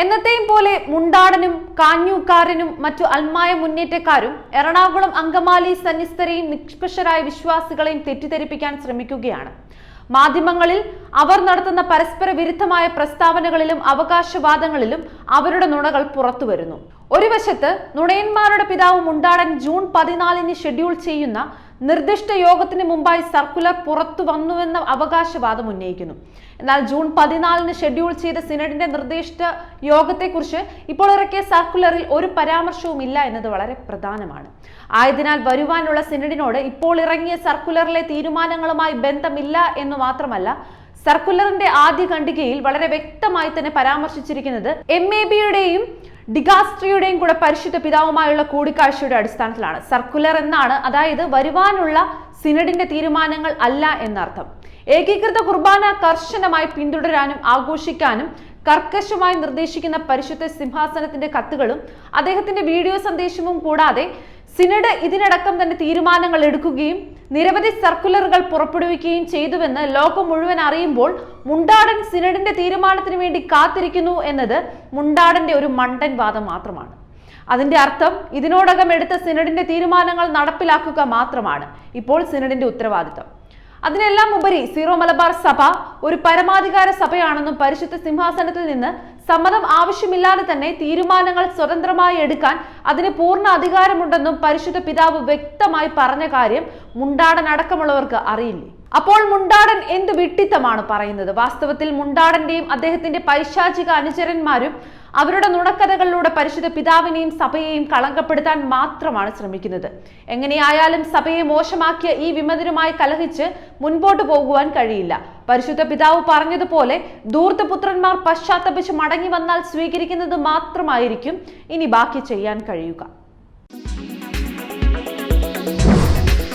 എന്നത്തെയും പോലെ മുണ്ടാടനും കാഞ്ഞൂക്കാരനും മറ്റു അൽമായ മുന്നേറ്റക്കാരും എറണാകുളം അങ്കമാലി സന്നിസ്ഥരെയും നിഷ്പക്ഷരായ വിശ്വാസികളെയും തെറ്റിദ്ധരിപ്പിക്കാൻ ശ്രമിക്കുകയാണ്. മാധ്യമങ്ങളിൽ അവർ നടത്തുന്ന പരസ്പര വിരുദ്ധമായ പ്രസ്താവനകളിലും അവകാശവാദങ്ങളിലും അവരുടെ നുണകൾ പുറത്തു വരുന്നു ഒരു വശത്ത് നുണയന്മാരുടെ പിതാവ് മുണ്ടാടൻ ജൂൺ പതിനാലിന് ഷെഡ്യൂൾ ചെയ്യുന്ന നിർദ്ദിഷ്ട യോഗത്തിന് മുമ്പായി സർക്കുലർ പുറത്തു വന്നുവെന്ന അവകാശവാദം ഉന്നയിക്കുന്നു. എന്നാൽ ജൂൺ പതിനാലിന് ഷെഡ്യൂൾ ചെയ്ത സിനഡിന്റെ നിർദ്ദിഷ്ട യോഗത്തെക്കുറിച്ച് ഇപ്പോൾ ഇറക്കിയ സർക്കുലറിൽ ഒരു പരാമർശവും ഇല്ല എന്നത് വളരെ പ്രധാനമാണ്. ആയതിനാൽ വരുവാനുള്ള സിനഡിനോട് ഇപ്പോൾ ഇറങ്ങിയ സർക്കുലറിലെ തീരുമാനങ്ങളുമായി ബന്ധമില്ല എന്ന് മാത്രമല്ല സർക്കുലറിന്റെ ആദ്യ ഖണ്ഡികയിൽ വളരെ വ്യക്തമായി തന്നെ പരാമർശിച്ചിരിക്കുന്നത് എം എ ബിയുടെയും ഡിഗാസ്ട്രിയുടെയും കൂടെ പരിശുദ്ധ പിതാവുമായുള്ള കൂടിക്കാഴ്ചയുടെ അടിസ്ഥാനത്തിലാണ്. സർക്കുലർ എന്നാണ് അതായത് വരുവാനുള്ള സിനഡിന്റെ തീരുമാനങ്ങൾ അല്ല എന്നർത്ഥം. ഏകീകൃത കുർബാന കർശനമായി പിന്തുടരാനും ആഘോഷിക്കാനും കർക്കശമായി നിർദ്ദേശിക്കുന്ന പരിശുദ്ധ സിംഹാസനത്തിന്റെ കത്തുകളും അദ്ദേഹത്തിന്റെ വീഡിയോ സന്ദേശവും കൂടാതെ സിനഡ് ഇതിനടക്കം തന്നെ തീരുമാനങ്ങൾ എടുക്കുകയും നിരവധി സർക്കുലറുകൾ പുറപ്പെടുവിക്കുകയും ചെയ്തുവെന്ന് ലോകം മുഴുവൻ അറിയുമ്പോൾ മുണ്ടാടൻ സിനഡിന്റെ തീരുമാനത്തിന് വേണ്ടി കാത്തിരിക്കുന്നു എന്നത് മുണ്ടാടന്റെ ഒരു മണ്ടൻ വാദം മാത്രമാണ്. അതിന്റെ അർത്ഥം ഇതിനോടകം എടുത്ത സിനഡിന്റെ തീരുമാനങ്ങൾ നടപ്പിലാക്കുക മാത്രമാണ് ഇപ്പോൾ സിനഡിന്റെ ഉത്തരവാദിത്തം അതിനെല്ലാം ഉപരി സീറോ മലബാർ സഭ ഒരു പരമാധികാര സഭയാണെന്നും പരിശുദ്ധ സിംഹാസനത്തിൽ നിന്ന് സമ്മതം ആവശ്യമില്ലാതെ തന്നെ തീരുമാനങ്ങൾ സ്വതന്ത്രമായി എടുക്കാൻ അതിന് പൂർണ അധികാരമുണ്ടെന്നും പരിശുദ്ധ പിതാവ് വ്യക്തമായി പറഞ്ഞ കാര്യം മുണ്ടാടൻ അടക്കമുള്ളവർക്ക് അറിയില്ലേ? അപ്പോൾ മുണ്ടാടൻ എന്ത് വിട്ടിത്തമാണ് പറയുന്നത്? വാസ്തവത്തിൽ മുണ്ടാടന്റെയും അദ്ദേഹത്തിന്റെ പൈശാചിക അനുചരന്മാരും അവരുടെ നുണക്കഥകളിലൂടെ പരിശുദ്ധ പിതാവിനെയും സഭയെയും കളങ്കപ്പെടുത്താൻ മാത്രമാണ് ശ്രമിക്കുന്നത്. എങ്ങനെയായാലും സഭയെ മോശമാക്കിയ ഈ വിമതരുമായി കലഹിച്ച് മുൻപോട്ട് പോകുവാൻ കഴിയില്ല. പരിശുദ്ധ പിതാവ് പറഞ്ഞതുപോലെ ദൂർത്തപുത്രന്മാർ പശ്ചാത്തപിച്ച് മടങ്ങി വന്നാൽ സ്വീകരിക്കുന്നത് മാത്രമായിരിക്കും ഇനി ബാക്കി ചെയ്യാൻ കഴിയുക.